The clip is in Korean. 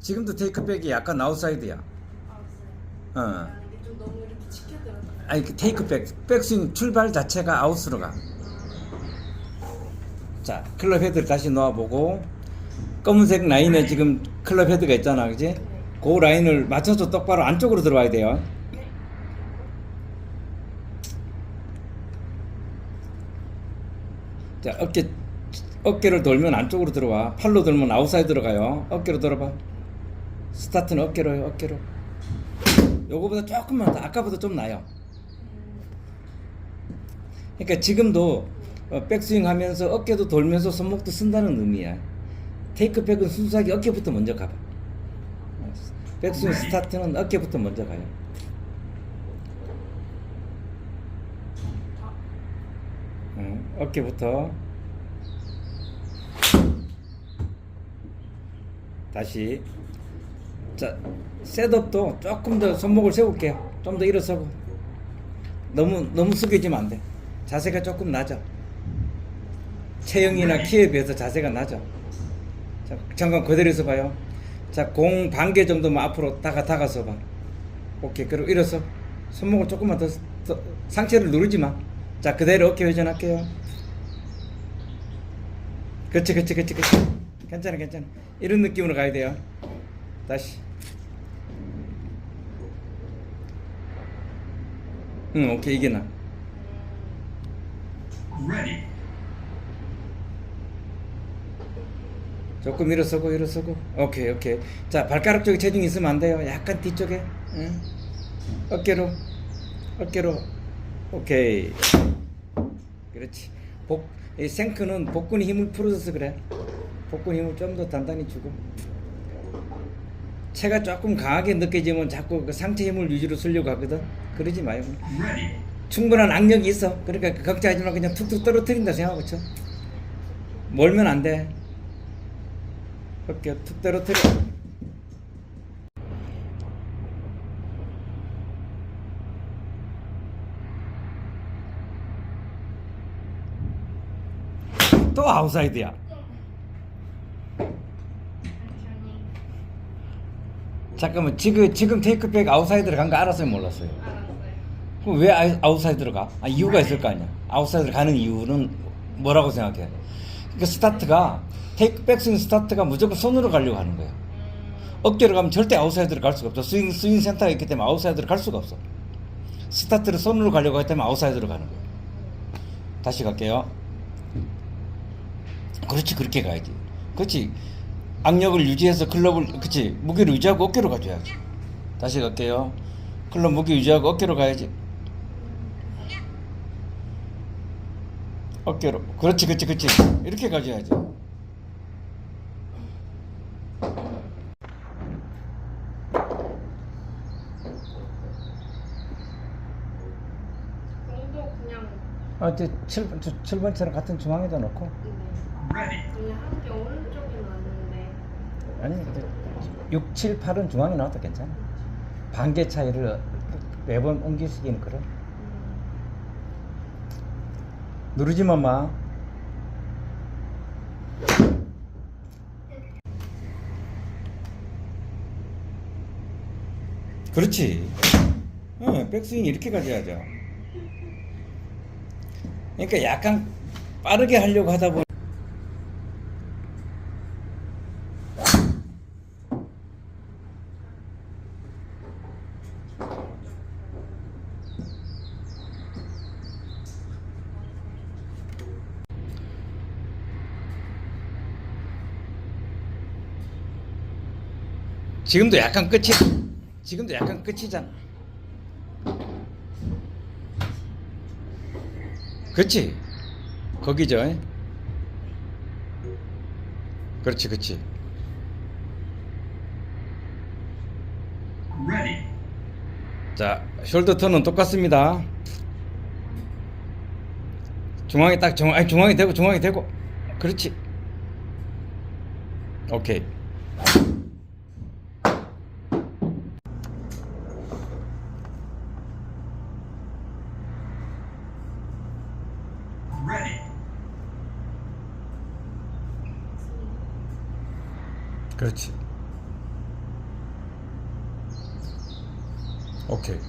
지금도 테이크백이 약간 아웃사이드야. 어. 아, 좀 너무 이렇게 치켜들어서. 아니 그 테이크백 백스윙 출발 자체가 아웃으로 가. 자 클럽 헤드를 다시 놓아보고 검은색 라인에 지금 클럽 헤드가 있잖아, 그지? 그 라인을 맞춰서 똑바로 안쪽으로 들어와야 돼요. 자 어깨 어깨를 돌면 안쪽으로 들어와. 팔로 돌면 아웃사이드로 가요. 어깨로 돌아봐. 스타트는 어깨로요, 어깨로. 요거보다 조금만 더 아까보다 좀 나요. 그러니까 지금도 어, 백스윙 하면서 어깨도 돌면서 손목도 쓴다는 의미야. 테이크백은 순수하게 어깨부터 먼저 가봐. 어, 백스윙 스타트는 어깨부터 먼저 가요. 어, 어깨부터 다시 자 셋업도 조금 더 손목을 세울게요. 좀 더 일어서고 너무 너무 숙여지면 안 돼. 자세가 조금 낮아. 체형이나 키에 비해서 자세가 낮아. 자, 잠깐 그대로 있어 봐요. 자, 공 반 개 정도만 앞으로 다가 다가서 봐. 오케이. 그리고 일어서 손목을 조금만 더, 더 상체를 누르지 마. 자, 그대로 어깨 회전할게요. 그렇지, 그렇지, 그렇지, 그렇지. 괜찮아, 괜찮아. 이런 느낌으로 가야 돼요. 다시. 응, 오케이, 이게 나. Ready. 조금 일어서고 일어서고. 오케이 오케이. 자 발가락 쪽에 체중이 있으면 안 돼요. 약간 뒤쪽에. 응. 어깨로. 어깨로. 오케이. 그렇지. 복, 이 생크는 복근에 힘을 풀어줘서 그래. 복근 힘을 좀 더 단단히 주고 체가 조금 강하게 느껴지면 자꾸 그 상체 힘을 유지로 쓰려고 하거든. 그러지 마요. 충분한 악력이 있어. 그러니까 그 걱정하지 말고 그냥 툭툭 떨어뜨린다 생각하고 쳐 몰면 안돼. 어깨 툭 떨어뜨려. 또 아웃사이드야 잠깐만 지금 지금 테이크백 아웃사이드로 간 거 알았어요 몰랐어요. 그럼 왜 아이- 아웃사이드로 가? 아, 이유가 있을 거 아니야. 아웃사이드로 가는 이유는 뭐라고 생각해? 그러니까 스타트가 테이크 백 스윙 스타트가 무조건 손으로 가려고 하는 거야. 어깨로 가면 절대 아웃사이드로 갈 수가 없어. 스윙 스윙 센터가 있기 때문에 아웃사이드로 갈 수가 없어. 스타트를 손으로 가려고 하기 때문에 아웃사이드로 가는 거야. 다시 갈게요. 그렇지 그렇게 가야지. 그렇지. 악력을 유지해서 클럽을 그렇지 무게를 유지하고 어깨로 가줘야지. 다시 갈게요. 클럽 무게 유지하고 어깨로 가야지. 어깨로. 그렇지, 그렇지, 그렇지. 이렇게 가져야지. 아, 이제 7, 7번처럼 같은 중앙에다 놓고. 네. 그냥 오른쪽에 놨는데 아니, 근데 6, 7, 8은 중앙에 놔도 괜찮아. 반개 차이를 매번 그런. 음, 누르지만 마. 그렇지. 어, 백스윙 이렇게 가져야죠. 그러니까 약간 빠르게 하려고 하다 보니 지금도 약간 끝이 지금도 약간 끝이잖아. 그렇지. 거기죠. 그렇지, 그렇지. Ready. 자, 숄더 턴은 똑같습니다. 중앙에 딱 중앙, 아니 중앙에 대고 중앙에 대고. 그렇지. 오케이. 그렇지. 오케이.